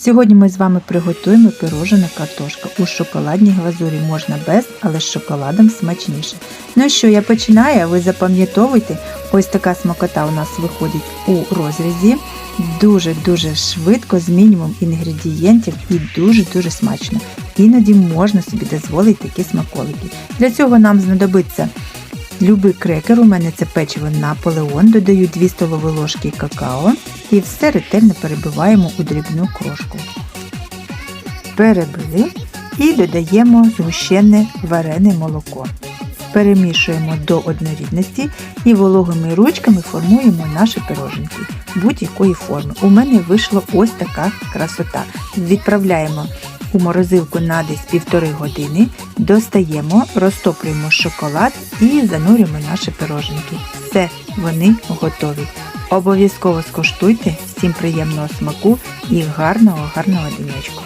Сьогодні ми з вами приготуємо пирожена картошка. У шоколадній глазурі можна без, але з шоколадом смачніше. Ну що, я починаю, ви запам'ятовуйте, ось така смакота у нас виходить у розрізі. Дуже-дуже швидко, з мінімум інгредієнтів і дуже-дуже смачно. Іноді можна собі дозволити такі смаколики. Для цього нам знадобиться Любий крекер, у мене це печиво Наполеон, додаю 2 столові ложки какао і все ретельно перебиваємо у дрібну крошку. Перебили і додаємо згущене варене молоко. Перемішуємо до однорідності і вологими ручками формуємо наші пироженки будь-якої форми. У мене вийшла ось така красота. Відправляємо у морозилку на десь півтори години, достаємо, розтоплюємо шоколад і занурюємо наші пироженки. Все, вони готові. Обов'язково скуштуйте, всім приємного смаку і гарного гарного денечку.